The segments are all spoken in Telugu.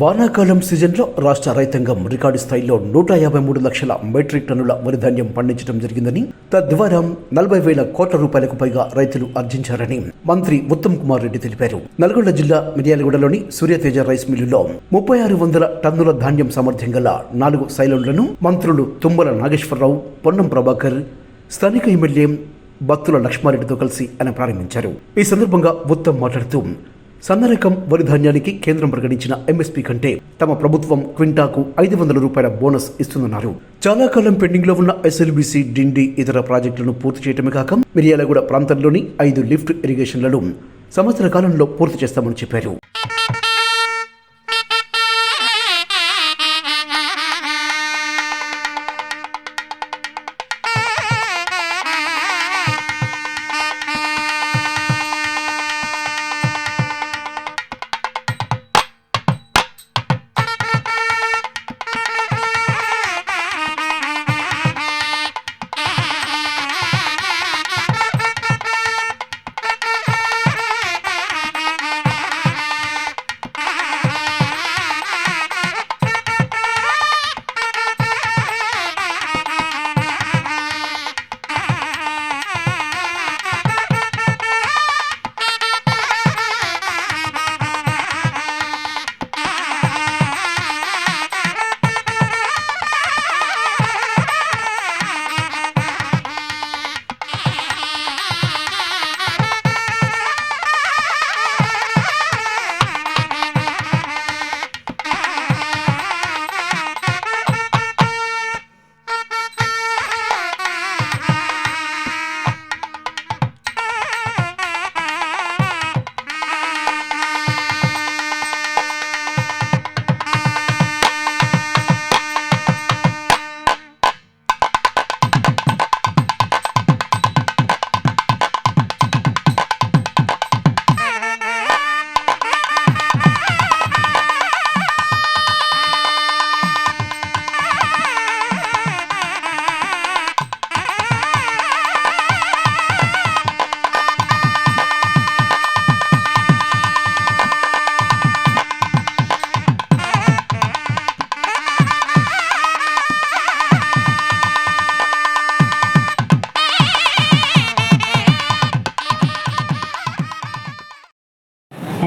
వానాకాలం సీజన్లో రాష్ట్ర రైతాంగం రికార్డు స్థాయిలో నూట యాభై మూడు లక్షల మెట్రిక్ టన్నుల వరి ధాన్యం పండించడం జరిగిందని తద్వారా నలభై వేల కోట్ల రూపాయలకు పైగా రైతులు ఆర్జించారని మంత్రి ఉత్తమ్ కుమార్ రెడ్డి తెలిపారు. నల్గొండ జిల్లా మిర్యాలగూడలోని సూర్యతేజ రైస్ మిల్లులో ముప్పై ఆరు వందల టన్నుల ధాన్యం సామర్థ్యం గల నాలుగు సైలండ్లను మంత్రులు తుమ్మల నాగేశ్వరరావు పొన్నం ప్రభాకర్ స్థానిక ఎమ్మెల్యే బత్తుల లక్ష్మారెడ్డితో కలిసి ఆయన ప్రారంభించారు. ఈ సందర్భంగా ఉత్తమ్ మాట్లాడుతూ సన్నరకం వరి ధాన్యానికి కేంద్రం ప్రకటించిన ఎంఎస్పీ కంటే తమ ప్రభుత్వం క్వింటాకు ఐదు వందల రూపాయల బోనస్ ఇస్తుందన్నారు. చాలా కాలం పెండింగ్లో ఉన్న ఎస్ఎల్బీసీ డిండి ఇతర ప్రాజెక్టులను పూర్తి చేయడమే కాక మిర్యాలగూడ ప్రాంతంలోని ఐదు లిఫ్ట్ ఇరిగేషన్లను సంవత్సర కాలంలో పూర్తి చేస్తామని చెప్పారు.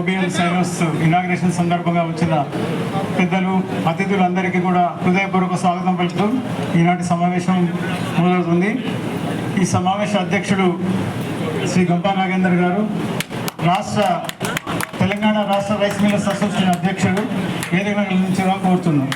ఓబిఎల్ సైరోస్ ఇనాగ్రేషన్ సందర్భంగా వచ్చిన పెద్దలు అతిథులందరికీ కూడా హృదయపూర్వక స్వాగతం పలుకుతూ ఈనాటి సమావేశం మొదలవుతుంది. ఈ సమావేశ అధ్యక్షుడు శ్రీ గంపా నాగేందర్ గారు రాష్ట్ర తెలంగాణ రాష్ట్ర రైస్ మిల్లర్స్ అసోసియేషన్ అధ్యక్షుడు వేదిక నుంచి కోరుతున్నాం.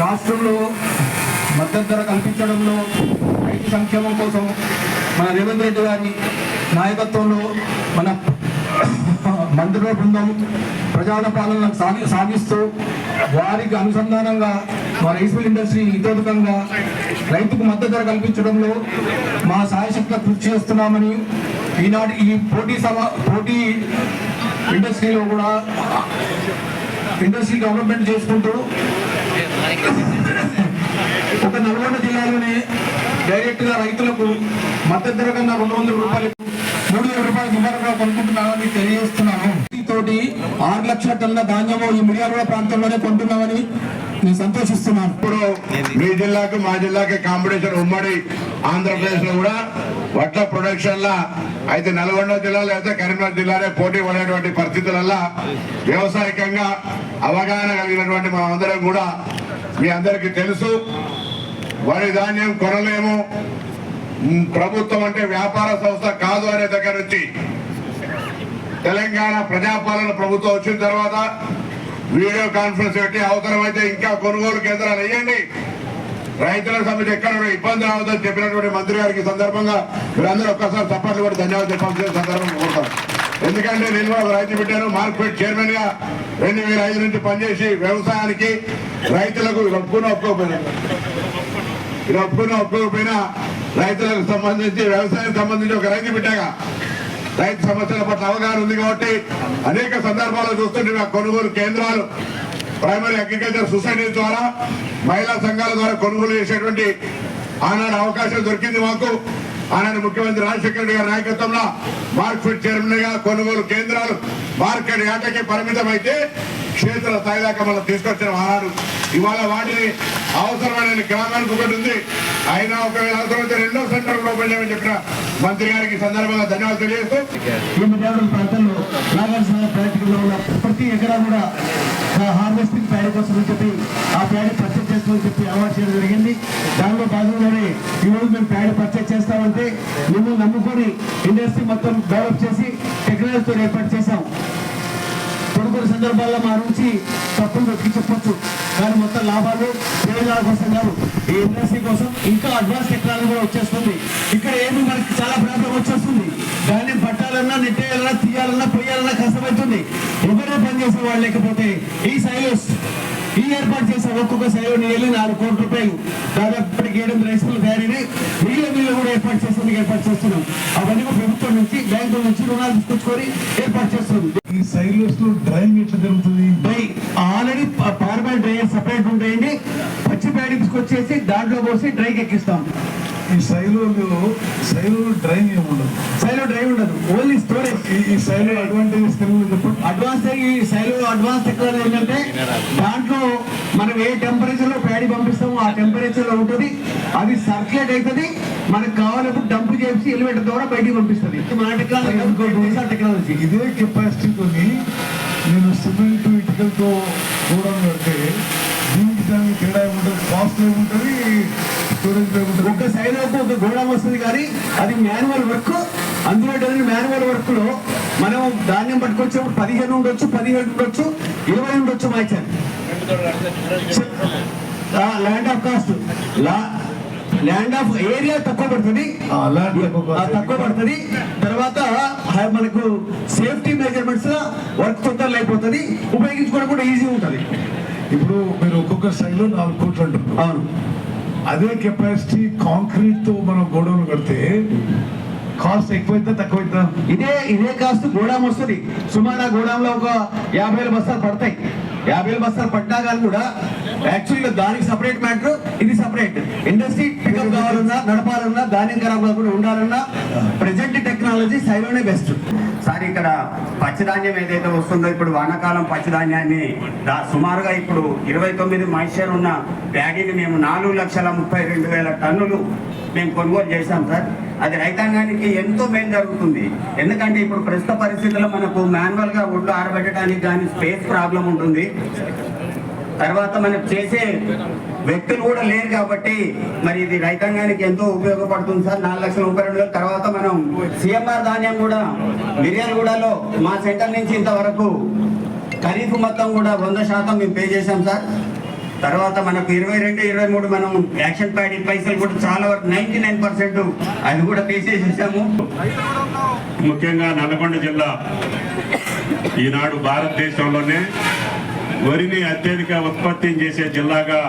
రాష్ట్రంలో మద్దతు ధర కల్పించడంలో రైతు సంక్షేమం కోసం మన రేవంత్ రెడ్డి గారి నాయకత్వంలో మన మంత్రుల బృందం ప్రజాన పాలన సాగి సాగిస్తూ వారికి అనుసంధానంగా మా రైస్ మిల్ ఇండస్ట్రీ హితోదకంగా రైతుకు మద్దతు ధర కల్పించడంలో మా సాయశక్తిగా కృషి చేస్తున్నామని ఈనాటి ఈ పోటీ సభ పోటీ ఇండస్ట్రీలో కూడా ఇండస్ట్రీ డెవలప్మెంట్ చేసుకుంటూ ఒక నల్గొండ జిల్లాలోనే డైరెక్ట్గా రైతులకు మద్దతు ధర కన్నా రెండు వందల రూపాయలకు మూడు వేల రూపాయలు సుమారుగా కొనుక్కుంటున్నామని తెలియజేస్తున్నాను. తోటి ఆరు లక్షల టన్నుల ధాన్యము ఈ మిర్యాలగూడ ప్రాంతంలోనే కొంటున్నామని నేను సంతోషిస్తున్నాను. ఇప్పుడు మీ జిల్లాకు మా జిల్లాకి కాంపిటీషన్ ఉమ్మడి ఆంధ్రప్రదేశ్లో కూడా వడ్ల ప్రొడక్షన్ లా అయితే నల్గొండ జిల్లాలో అయితే కరీంనగర్ జిల్లానే పోటీ పడేటువంటి పరిస్థితులల్లో వ్యవసాయకంగా అవగాహన కలిగినటువంటి మా అందరం కూడా మీ అందరికీ తెలుసు. వరి ధాన్యం కొనలేము. ప్రభుత్వం అంటే వ్యాపార సంస్థ కాదు అనే దగ్గర నుంచి తెలంగాణ ప్రజాపాలన ప్రభుత్వం వచ్చిన తర్వాత వీడియో కాన్ఫరెన్స్ పెట్టి అవసరమైతే ఇంకా కొనుగోలు కేంద్రాలు వేయండి. రైతుల సమితి ఎక్కడ కూడా ఇబ్బంది రావద్దని చెప్పినటువంటి మంత్రి గారికి సందర్భంగా మీరందరూ ఒక్కసారి చప్పట్లు కూడా ధన్యవాదాలు చెప్పాల్సిన సందర్భం కోరుతాను ఎందుకంటే నేను కూడా రైతు పెట్టాను మార్కెట్ చైర్మన్గా రెండు వేల ఐదు నుంచి పనిచేసి వ్యవసాయానికి రైతులకు ఒప్పుకుని ఒప్పుకోపోయినా ఇలా ఒప్పుకుని ఒప్పుకోకపోయినా రైతులకు సంబంధించి వ్యవసాయానికి సంబంధించి ఒక రైతు బిడ్డగా రైతు సమస్యల పట్ల అవగాహన ఉంది కాబట్టి అనేక సందర్భాల్లో చూస్తుంటే కొనుగోలు కేంద్రాలు ప్రైమరీ అగ్రికల్చర్ సొసైటీ ద్వారా మహిళా సంఘాల ద్వారా కొనుగోలు చేసేటువంటి ఆనాడు అవకాశం దొరికింది మాకు. ఆనాడు ముఖ్యమంత్రి రాజశేఖర రెడ్డి గారి నాయకత్వంలో మార్కెట్ చైర్మన్గా కొనుగోలు కేంద్రాలు మార్కెట్ ఏటకి పరిమితం అయితే క్షేత్ర స్థాయి మనం తీసుకొచ్చిన ఆనాడు. ఇవాళ వాటిని అవసరమైన గ్రామానికి ఒకటి ఉంది. అయినా ఒకవేళ అవసరమైతే రెండో సెంటర్ ఓపెన్ చేయమని చెప్పిన మంత్రి గారికి సందర్భంగా ధన్యవాదాలు తెలియజేస్తూ ప్రాంతంలో ప్రతి ఎకరా కూడా హార్వెస్టింగ్ ప్యాడీ కోసం చెప్పి ఆ ప్యాడీ పర్చేజ్ చేస్తామని చెప్పి అవార్డు చేయడం జరిగింది. దానిలో భాగంగానే ఈ రోజు మేము ప్యాడీ పర్చేజ్ చేస్తామంటే మిమ్మల్ని నమ్ముకొని ఇండస్ట్రీ మొత్తం డెవలప్ చేసి టెక్నాలజీతో ఏర్పాటు చేశాం. కొన్ని కొన్ని సందర్భాల్లో మా నుంచి తప్పులు వెతికి చెప్పొచ్చు. కానీ మొత్తం లాభాలు ప్రయోజనాల కోసం కాదు ఈ ఇండస్ట్రీ కోసం ఇంకా అడ్వాన్స్ టెక్నాలజీ కూడా వచ్చేస్తుంది. ఇక్కడ ఏమి మనకి చాలా ప్రాబ్లం వచ్చేస్తుంది. దాన్ని పట్టాలన్నా నెట్టేయాలన్నా తీయాలన్నా పొయ్యాలన్నా కష్టమవుతుంది. ఎవరైనా పనిచేసే వాళ్ళు లేకపోతే ఈ సైలోస్ ఈ ఏర్పాటు చేసే ఒక్కొక్క సైలో నీళ్ళు నాలుగు కోట్ల రూపాయలు దాదాపు ఏడు రైస్ తయారీ నీళ్ళ నీళ్ళు కూడా ఏర్పాటు చేసేందుకు ఏర్పాటు చేస్తున్నాం. అవన్నీ ప్రభుత్వం నుంచి బ్యాంకుల నుంచి రుణాలు తీసుకొచ్చుకొని ఏర్పాటు చేస్తుంది ఈ సైలోస్లో డ్రైవింగ్ ఎట్లా జరుగుతుంది? Dry already power bad dryer separate ఉంటాయండి. పచ్చి ప్యాడీ తీసుకొచ్చేసి దాంట్లో పోసి డ్రైకి ఎక్కిస్తాం. ఈ సైలోలో సైలో డ్రైవింగ్ ఏమి ఉండదు సైలో డ్రైవ్ ఉండదు. Only storage. ఈ సైలో అడ్వాంటేజెస్ తెలుగు అడ్వాన్స్ ఈ సైలో అడ్వాన్స్ టెక్నాలజీ ఏంటంటే దాంట్లో మనం ఏ టెంపరేచర్లో ప్యాడీ పంపిస్తామో ఆ టెంపరేచర్లో ఉంటుంది. అది సర్క్యులేట్ అవుతుంది మనకు కావాలప్పుడు డంప్ చేసి ఎలివేటర్ ద్వారా బయటికి పంపిస్తుంది. మన టెక్నాలజీ టెక్నాలజీ ఇదే కెపాసిటీతో నేను సిమెంట్ ఇటుకలతో గోడౌన్ కడితే దీనికి దానికి తేడా ఏముంటుంది? కాస్ట్ ఏముంటుంది? స్టోరేజ్ ఏముంటుంది? ఒక సైడ్ ఒక ఒక గోడౌన్ వస్తుంది కానీ అది మాన్యువల్ వర్క్ అందులో మాన్యువల్ వర్క్లో మనం ధాన్యం పట్టుకొచ్చినప్పుడు పదిహేను ఉండొచ్చు పదిహేడు ఉండొచ్చు ఇరవై ఉండొచ్చు మాచారు land of cost land of area తక్కువ పడుతుంది. తక్కువ పడుతుంది. తర్వాత మనకు సేఫ్టీ మెజర్మెంట్స్ వర్క్ తొందరలో అయిపోతుంది. ఉపయోగించుకోవడం కూడా ఈజీ ఉంటుంది. ఇప్పుడు మీరు ఒక్కొక్క సైలో నాలుగు కోట్లు అంటున్నారు. అవును. అదే కెపాసిటీ కాంక్రీట్తో మనం గోడౌన్ కడితే కాస్ట్ ఎక్కువైతే తక్కువైతే? ఇదే ఇదే కాస్ట్ గోడాం వస్తుంది. సుమారు ఆ గోడాంలో ఒక యాభై వేల బస్తాలు పడతాయి. యాభై వేల బస్తాలు పడ్డా కానీ కూడా యాక్చువల్గా దానికి సపరేట్ మ్యాటర్ ఇది సపరేట్ ఇండస్ట్రీ పికప్ కావాలన్నా నడపాలన్నా ధాన్యం ఖరాబ్ కాకుండా ఉండాలన్నా ప్రెజెంట్ టెక్నాలజీ సైలోనే బెస్ట్ సార్ ఇక్కడ పచ్చిధాన్యం ఏదైతే వస్తుందో ఇప్పుడు వానాకాలం పచ్చిధాన్యాన్ని దా- సుమారుగా ఇప్పుడు ఇరవై తొమ్మిది మాయిశ్చర్ ఉన్న ప్యాడీని మేము నాలుగు లక్షల ముప్పై రెండు వేల టన్నులు మేము కొనుగోలు చేశాం సార్. అది రైతాంగానికి ఎంతో మేలు జరుగుతుంది. ఎందుకంటే ఇప్పుడు ప్రస్తుత పరిస్థితుల్లో మనకు మాన్యువల్గా ఒడ్లు ఆరబెట్టడానికి కానీ స్పేస్ ప్రాబ్లం ఉంటుంది. తర్వాత మనం చేసే వ్యక్తులు కూడా లేరు కాబట్టి మరి ఇది రైతాంగానికి ఎంతో ఉపయోగపడుతుంది సార్. నాలుగు లక్షల ముప్పై రెండు తర్వాత మనం సిఎంఆర్ ధాన్యం కూడా మిర్యాలగూడలో మా సెంటర్ నుంచి ఇంతవరకు ఖరీఫ్ మొత్తం కూడా వంద శాతం మేము పే చేశాం సార్. తర్వాత మనకు ఇరవై రెండు ఇరవై మూడు మనం యాక్షన్ ప్యాడ్ పైసలు కూడా చాలా వరకు నైన్టీ నైన్ పర్సెంట్ అది కూడా తీసేసేసాము. ముఖ్యంగా నల్గొండ జిల్లా ఈనాడు భారతదేశంలోనే వరిని అత్యధిక ఉత్పత్తి చేసే జిల్లాగా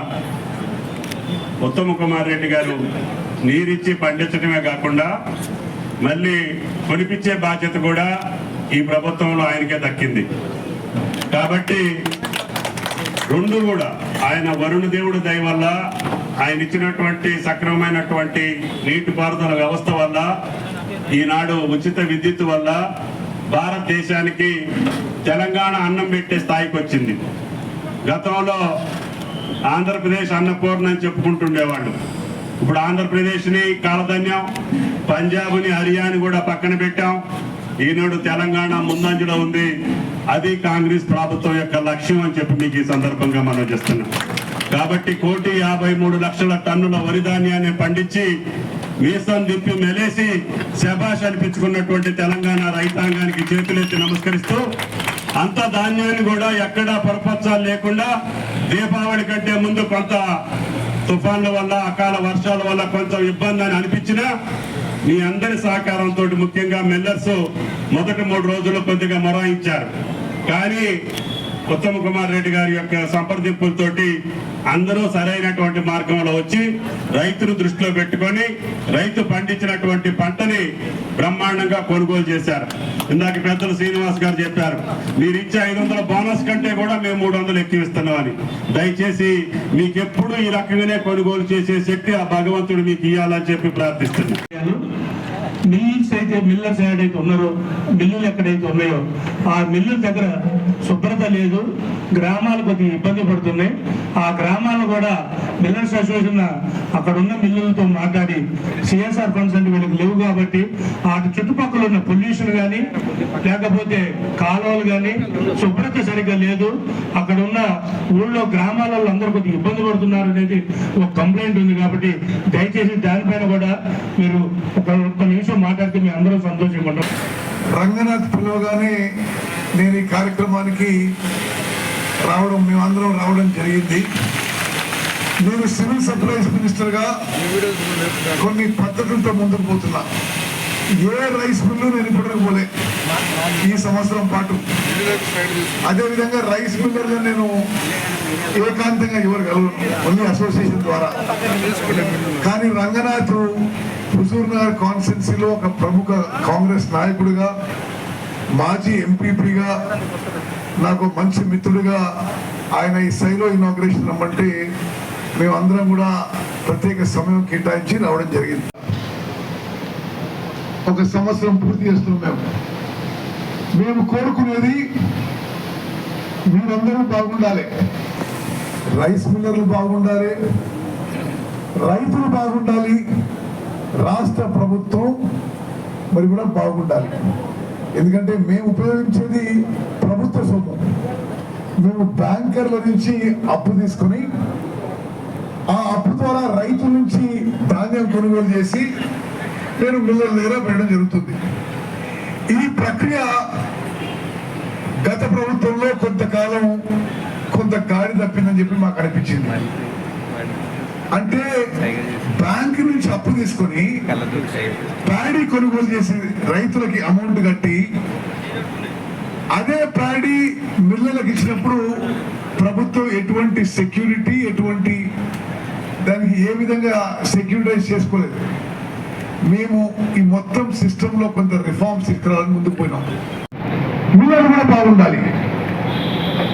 ఉత్తమ్ కుమార్ రెడ్డి గారు నీరిచ్చి పండించడమే కాకుండా మళ్ళీ కొనిపించే బాధ్యత కూడా ఈ ప్రభుత్వంలో ఆయనకే దక్కింది. కాబట్టి రెండు కూడా. ఆయన వరుణ దేవుడు దయ వల్ల ఆయన ఇచ్చినటువంటి సక్రమమైనటువంటి నీటిపారుదల వ్యవస్థ వల్ల ఈనాడు ఉచిత విద్యుత్ వల్ల భారతదేశానికి తెలంగాణ అన్నం పెట్టే స్థాయికి వచ్చింది. గతంలో ఆంధ్రప్రదేశ్ అన్నపూర్ణ అని చెప్పుకుంటుండేవాళ్ళు. ఇప్పుడు ఆంధ్రప్రదేశ్ని కాలధన్యం పంజాబ్ని హర్యానా కూడా పక్కన పెట్టాం. ఈనాడు తెలంగాణ ముందంజలో ఉంది. అది కాంగ్రెస్ ప్రభుత్వం యొక్క లక్ష్యం అని చెప్పి మీకు ఈ సందర్భంగా మనం చేస్తున్నాం. కాబట్టి కోటి యాభై మూడు లక్షల టన్నుల వరి ధాన్యాన్ని పండించి మీసం దిప్పి మెలేసి శభాష్ అనిపించుకున్నటువంటి తెలంగాణ రైతాంగానికి చేతులెత్తి నమస్కరిస్తూ అంత ధాన్యాన్ని కూడా ఎక్కడా పొరపచ్చాలు లేకుండా దీపావళి కంటే ముందు కొంత తుఫాన్ల వల్ల అకాల వర్షాల వల్ల కొంచెం ఇబ్బంది అని అనిపించినా మీ అందరి సహకారంతో ముఖ్యంగా మెల్లర్స్ మొదటి మూడు రోజులు కొద్దిగా మొరాయించారు. కానీ ఉత్తమ్ కుమార్ రెడ్డి గారి యొక్క సంప్రదింపులతోటి అందరూ సరైనటువంటి మార్గంలో వచ్చి రైతును దృష్టిలో పెట్టుకొని రైతు పండించినటువంటి పంటని బ్రహ్మాండంగా కొనుగోలు చేశారు. ఇందాక పెద్దలు శ్రీనివాస్ గారు చెప్పారు మీరు ఇచ్చే ఐదు వందల బోనస్ కంటే కూడా మేము మూడు వందలు ఎక్కువిస్తున్నామని దయచేసి మీకు ఎప్పుడు ఈ రకంగానే కొనుగోలు చేసే శక్తి ఆ భగవంతుడు మీకు ఇవ్వాలని చెప్పి ప్రార్థిస్తున్నాను. మిల్స్ అయితే మిల్లర్స్ ఏడైతే ఉన్నారో మిల్లులు ఎక్కడైతే ఉన్నాయో ఆ మిల్లుల దగ్గర లేదు. గ్రామాలు కొద్దిగా ఇబ్బంది పడుతున్నాయి. ఆ గ్రామాలు కూడా మిల్లర్స్ అసోసియేషన్ అక్కడ ఉన్న మిల్లులతో మాట్లాడి సిఎస్ఆర్ ఫండ్స్ అంటే వీళ్ళకి లేవు కాబట్టి అటు చుట్టుపక్కల ఉన్న పొల్యూషన్ కానీ లేకపోతే కాలువలు కానీ శుభ్రత సరిగ్గా లేదు. అక్కడ ఉన్న ఊళ్ళో గ్రామాలలో అందరూ కొద్దిగా ఇబ్బంది పడుతున్నారు అనేది ఒక కంప్లైంట్ ఉంది కాబట్టి దయచేసి దానిపైన కూడా మీరు ఒక నిమిషం మాట్లాడితే మీ అందరూ సంతోషంగా ఉంటాం రంగనాథ్ పిలవగానే నేను ఈ కార్యక్రమానికి రావడం మేమందరం రావడం జరిగింది. నేను సివిల్ సప్లైస్ మినిస్టర్గా కొన్ని పద్ధతులతో ముందుకు పోతున్నా. ఏ రైస్ మిల్లు నేను ఇప్పటికి పోలే. ఈ సంవత్సరం పాటు. అదేవిధంగా రైస్ మిల్లర్గా నేను ఏకాంతంగా ఇవ్వగలను కలవను. ఓన్లీ అసోసియేషన్ ద్వారా. కానీ రంగనాథ్ హుజూర్ నగర్ కాన్స్టిట్యున్సీలో ఒక ప్రముఖ కాంగ్రెస్ నాయకుడిగా మాజీ ఎంపీపీగా నాకు మంచి మిత్రుడిగా ఆయన ఈ సైలో ఇనాగ్రేషన్ రమ్మంటే మేమందరం కూడా ప్రత్యేక సమయం కేటాయించి రావడం జరిగింది. ఒక సంవత్సరం పూర్తి చేస్తున్నాం మేము. మేము కోరుకునేది మీరందరూ బాగుండాలి. రైస్ మిల్లర్లు బాగుండాలి. రైతులు బాగుండాలి. రాష్ట్ర ప్రభుత్వం మరి కూడా బాగుండాలి. ఎందుకంటే మేము ఉపయోగించేది ప్రభుత్వ సొమ్ము. మేము బ్యాంకర్ల నుంచి అప్పు తీసుకొని ఆ అప్పు ద్వారా రైతుల నుంచి ధాన్యం కొనుగోలు చేసి నేను మిల్లర్ల దగ్గర పెట్టడం జరుగుతుంది. ఈ ప్రక్రియ గత ప్రభుత్వంలో కొంతకాలం కొంత గాడి తప్పిందని చెప్పి మాకు అనిపించింది. అంటే బ్యాంక్ నుంచి అప్పు తీసుకొని ప్యాడీ కొనుగోలు చేసి రైతులకి అమౌంట్ కట్టి అదే ప్యాడీ మిల్లలకు ఇచ్చినప్పుడు ప్రభుత్వం ఎటువంటి సెక్యూరిటీ ఎటువంటి దానికి ఏ విధంగా సెక్యూరిటైజ్ చేసుకోలేదు. మేము ఈ మొత్తం సిస్టంలో కొంత రిఫార్మ్స్ తీసుకురావాలని ముందుకు పోయినాం. మిల్లలు కూడా బాగుండాలి.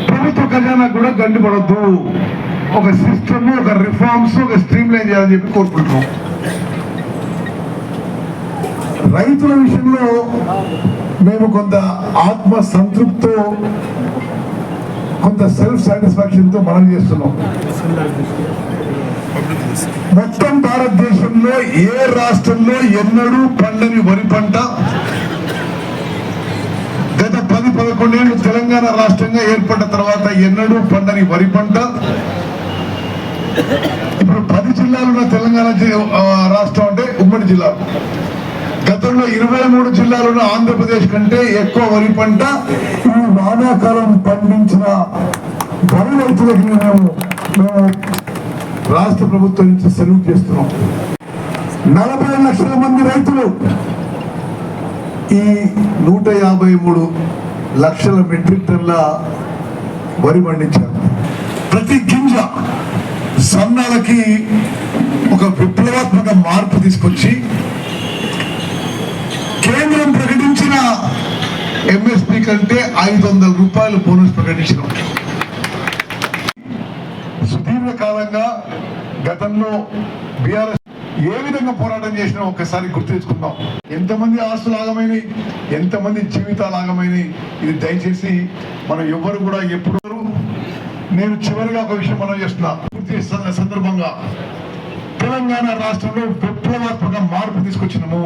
ప్రభుత్వ ఖజానా కూడా గండిపడద్దు. ఒక సిస్టమ్ ఒక రిఫార్మ్స్ ఒక స్ట్రీమ్ లైన్ చేయాలని చెప్పి కోరుకుంటున్నాం. రైతుల విషయంలో మేము కొంత ఆత్మ సంతృప్తితో కొంత సెల్ఫ్ సాటిస్ఫాక్షన్తో మనం చేస్తున్నాం. మొత్తం భారతదేశంలో ఏ రాష్ట్రంలో ఎన్నడూ పండని వరి పంట? గత పది పదకొండేళ్ళు తెలంగాణ రాష్ట్రంగా ఏర్పడ్డ తర్వాత ఎన్నడూ పండని వరి పంట? ఇప్పుడు పది జిల్లాలు ఉన్న తెలంగాణ ఆ, రాష్ట్రం అంటే ఉమ్మడి జిల్లా. గతంలో ఇరవై మూడు జిల్లాలున్న ఆంధ్రప్రదేశ్ కంటే ఎక్కువ వరి పంట ఈ వానాకాలం పండించిన వరి రైతులకి మేము మేము రాష్ట్ర ప్రభుత్వం నుంచి సెలవు చేస్తున్నాం. నలభై లక్షల మంది రైతులు ఈ నూట యాభై మూడు లక్షల మెట్రిక్ టన్ల వరి పండించారు. ప్రతి గింజ సన్నాలకి ఒక విప్లవాత్మక మార్పు తీసుకొచ్చి కేంద్రం ప్రకటించిన ఎంఎస్పి కంటే ఐదు వందల రూపాయలు బోనస్ ప్రకటించిన. సుదీర్ఘ కాలంగా గతంలో బీఆర్ఎస్ ఏ విధంగా పోరాటం చేసినా ఒక్కసారి గుర్తు తెచ్చుకుందాం ఎంతమంది ఆస్తులు ఆగమైనవి ఎంతమంది జీవితాలు ఆగమైనవి ఇది దయచేసి మనం ఎవ్వరు కూడా ఎప్పుడు నేను చివరిగా ఒక విషయం మనం చేస్తున్నా. పూర్తి సందర్భంగా తెలంగాణ రాష్ట్రంలో విప్లవాత్మక మార్పు తీసుకొచ్చినాము.